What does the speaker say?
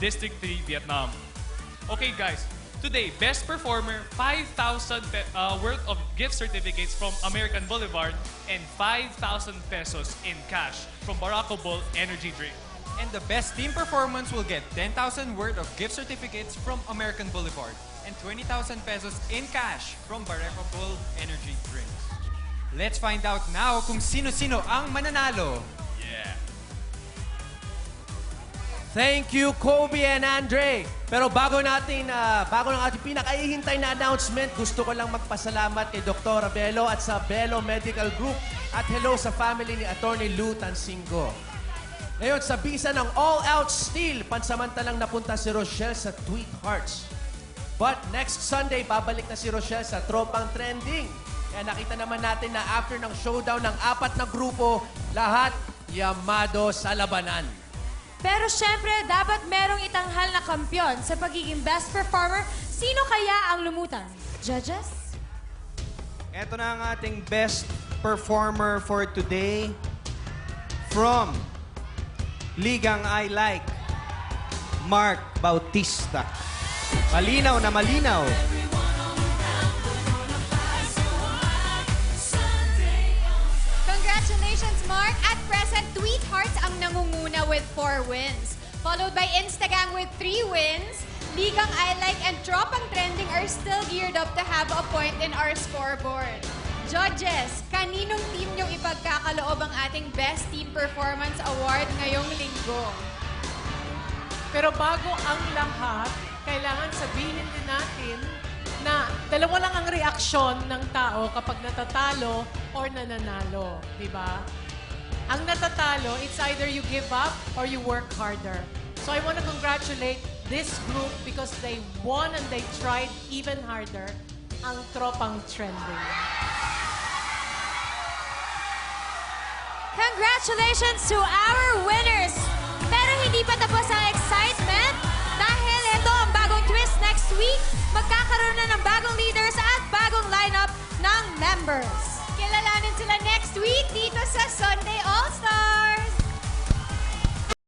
District 3, Vietnam. Okay, guys. Today, best performer, 5,000 pe- uh, worth of gift certificates from American Boulevard and 5,000 pesos in cash from Barako Bull Energy Drink. And the best team performance will get 10,000 worth of gift certificates from American Boulevard and 20,000 pesos in cash from Barreco Bull Energy Drinks. Let's find out now kung sino-sino ang mananalo. Yeah. Thank you, Kobe and Andre. Pero bago natin, ah, bago ng ating pinakaihintay na announcement, gusto ko lang magpasalamat kay Dr. Abelo at sa Belo Medical Group at hello sa family ni Attorney Lou Tansingo. Ngayon, sa bisa ng All Out Steel, pansamantalang napunta si Rochelle sa Tweet Hearts. But next Sunday, babalik na si Rochelle sa Tropang Trending. Kaya nakita naman natin na after ng showdown ng apat na grupo, lahat yamado sa labanan. Pero syempre, dapat merong itanghal na kampyon sa pagiging best performer. Sino kaya ang lumutan? Judges? Ito na ang ating best performer for today from Ligang I Like, Mark Bautista. Malinaw na malinaw. Congratulations, Mark! At present, Tweet Hearts ang nangunguna with 4 wins. Followed by Instagang with 3 wins. Ligang I Like and Tropang Trending are still geared up to have a point in our scoreboard. Judges, kaninong team yung ipagkakaloob ang ating Best Team Performance Award ngayong linggo? Pero bago ang lahat, kailangan sabihin din natin na dalawa lang ang reaksyon ng tao kapag natatalo or nananalo. Di ba? Ang natatalo, it's either you give up or you work harder. So I want to congratulate this group because they won and they tried even harder ang tropang trending. Congratulations to our winners! Pero hindi pa tapos ang